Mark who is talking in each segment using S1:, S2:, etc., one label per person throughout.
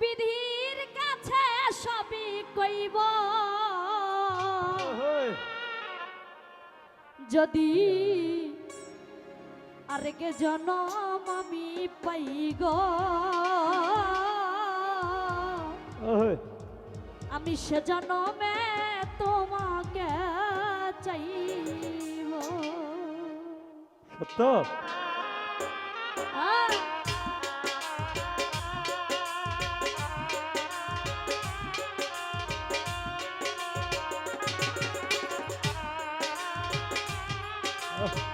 S1: বিধির কাছে সবই কইব। যদি আরেকে জনম আমি পাই গো। আমি সে জনমে তোমাকে চাইব।
S2: সত্য?
S1: Oh.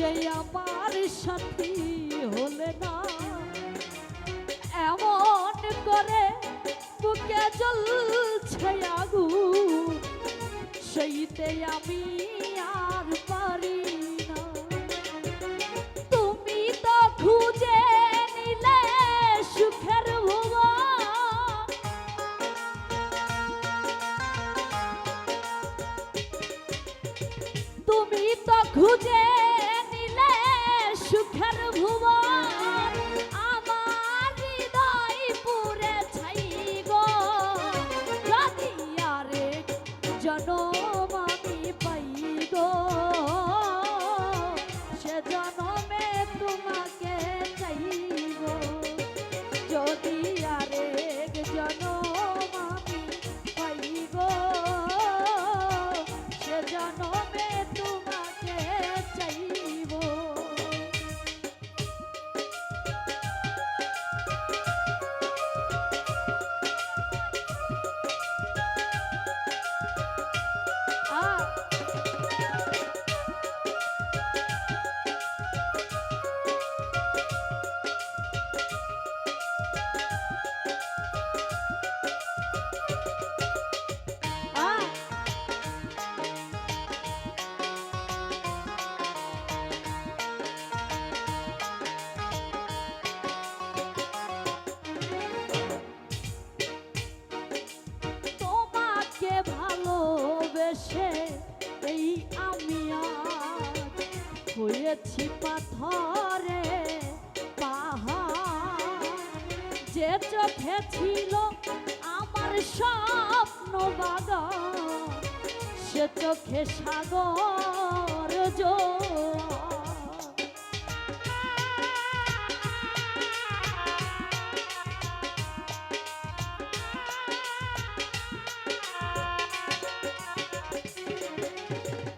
S1: যে আমার সাথী হলে না এমন করে বুকে জ্বলছে আগু সেইতে আমি আর পারি ছিল আমার স্বপ্ন বাগান সে চোখে সাগর জোয়ার।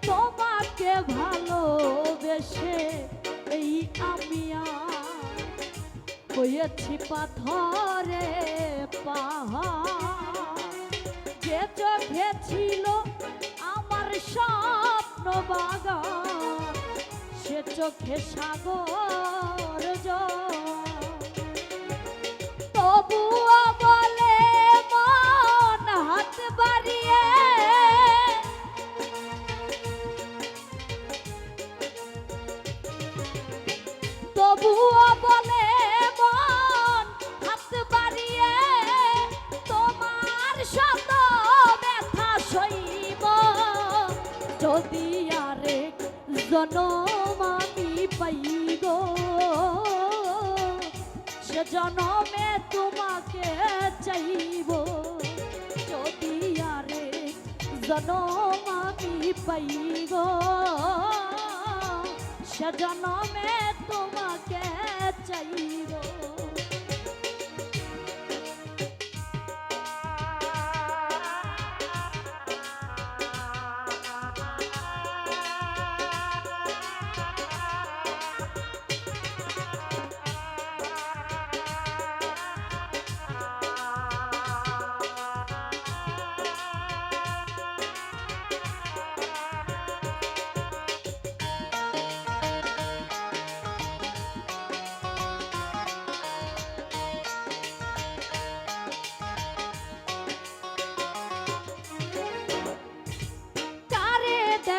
S1: তোমাকে ভালোবেসে এই আমি হয়েছি পাথরে পাহাড় যে চোখে ছিল আমার স্বপ্ন বাগান, সে চোখে সাগর। তবুও বলে মন হাত বাড়িয়ে, তবুও বলে জনম আমি পাই গো সে জনমে তোমাকে চাইব। যদি আরে জনম আমি পাই গো সে জনমে তোমাকে চাইব।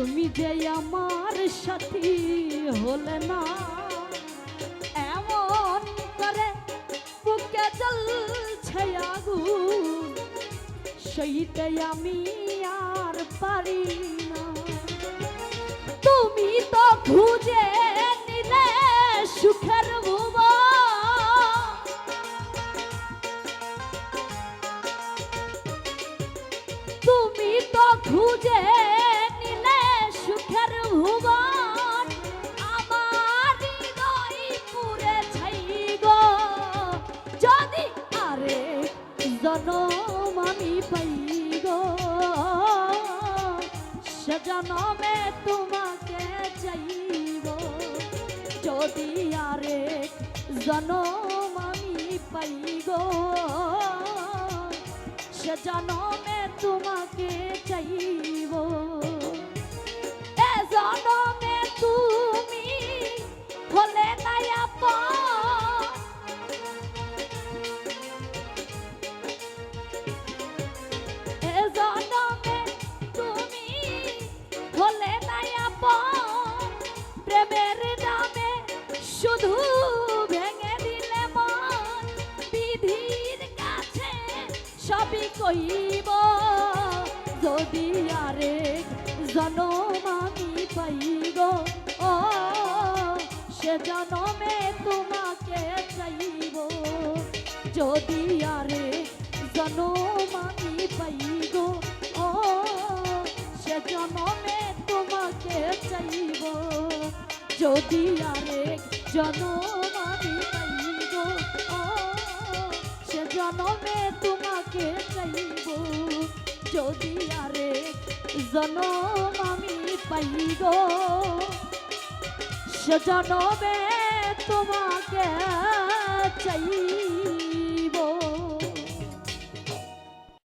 S1: তুমি যে আমার সাথী হলে না, এমন করে বুকে জ্বলছে আগুন। সইতে আমি আর পারি না। তুমি তো খুঁজে নিলে সুখের জনম আমি পাই গো। সে জনমে তোমাকে চাইব যদি আরে জনম আমি পাই গো, সে জনমে কইব যদি আরেক জনম আমি পাই গো ও সে জনমে তোমাকে চাইব। যদি আরেক জনম আমি পাই গো ও সে জনমে তোমাকে চাইব। যদি আরেক জনম আমি পাই ও সে জনমে তোমাকে চাইব। যদি আরে জনম আমি পাইব সজনবে তোমাকে চাইব।